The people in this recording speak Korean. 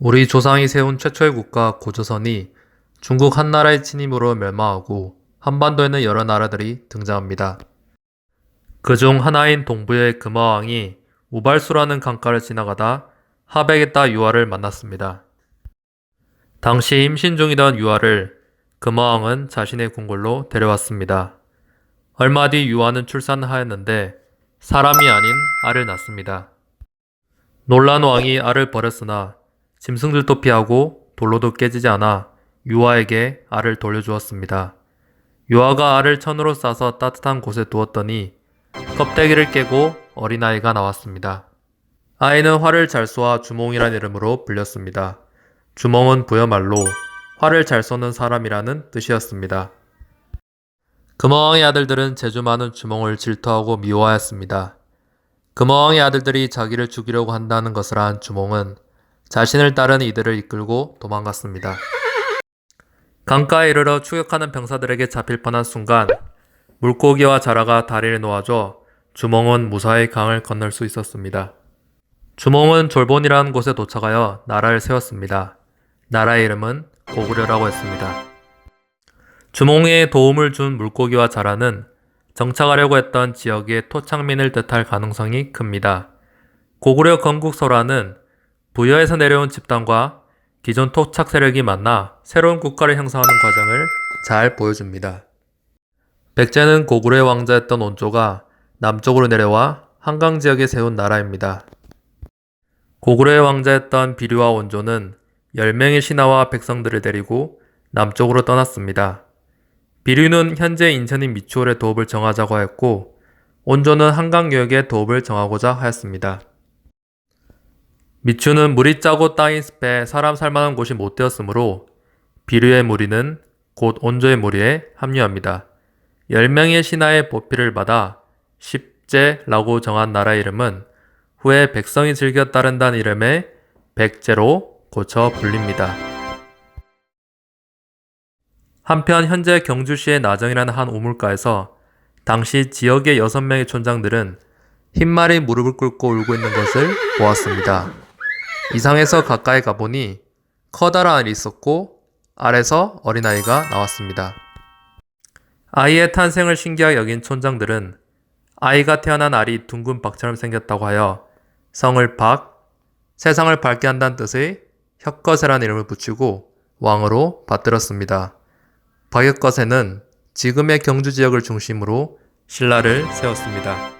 우리 조상이 세운 최초의 국가 고조선이 중국 한나라의 침입으로 멸망하고 한반도에는 여러 나라들이 등장합니다. 그중 하나인 동부의 금화왕이 우발수라는 강가를 지나가다 하백에 따 유아를 만났습니다. 당시 임신 중이던 유아를 금화왕은 자신의 궁궐로 데려왔습니다. 얼마 뒤 유아는 출산하였는데 사람이 아닌 알을 낳습니다. 놀란 왕이 알을 버렸으나 짐승들도 피하고 돌로도 깨지지 않아 유아에게 알을 돌려주었습니다. 유아가 알을 천으로 싸서 따뜻한 곳에 두었더니 껍데기를 깨고 어린아이가 나왔습니다. 아이는 활을 잘 쏘아 주몽이란 이름으로 불렸습니다. 주몽은 부여말로 활을 잘 쏘는 사람이라는 뜻이었습니다. 금화왕의 아들들은 재주 많은 주몽을 질투하고 미워하였습니다. 금화왕의 아들들이 자기를 죽이려고 한다는 것을 안 주몽은 자신을 따른 이들을 이끌고 도망갔습니다. 강가에 이르러 추격하는 병사들에게 잡힐 뻔한 순간 물고기와 자라가 다리를 놓아줘 주몽은 무사히 강을 건널 수 있었습니다. 주몽은 졸본이라는 곳에 도착하여 나라를 세웠습니다. 나라의 이름은 고구려라고 했습니다. 주몽에 도움을 준 물고기와 자라는 정착하려고 했던 지역의 토착민을 뜻할 가능성이 큽니다. 고구려 건국설화는 부여에서 내려온 집단과 기존 토착 세력이 만나 새로운 국가를 형성하는 과정을 잘 보여줍니다. 백제는 고구려의 왕자였던 온조가 남쪽으로 내려와 한강 지역에 세운 나라입니다. 고구려의 왕자였던 비류와 온조는 10명의 신하와 백성들을 데리고 남쪽으로 떠났습니다. 비류는 현재 인천인 미추홀의 도읍을 정하자고 하였고 온조는 한강 유역의 도읍을 정하고자 하였습니다. 미추는 물이 짜고 따인 습에 사람 살만한 곳이 못 되었으므로 비류의 무리는 곧 온조의 무리에 합류합니다. 10명의 신하의 보필을 받아 십제라고 정한 나라 이름은 후에 백성이 즐겨 따른다는 이름의 백제로 고쳐 불립니다. 한편 현재 경주시의 나정이라는 한 우물가에서 당시 지역의 6명의 촌장들은 흰말이 무릎을 꿇고 울고 있는 것을 보았습니다. 이상해서 가까이 가보니 커다란 알이 있었고 알에서 어린아이가 나왔습니다. 아이의 탄생을 신기하게 여긴 촌장들은 아이가 태어난 알이 둥근 박처럼 생겼다고 하여 성을 박, 세상을 밝게 한다는 뜻의 혁거세라는 이름을 붙이고 왕으로 받들었습니다. 박혁거세는 지금의 경주 지역을 중심으로 신라를 세웠습니다.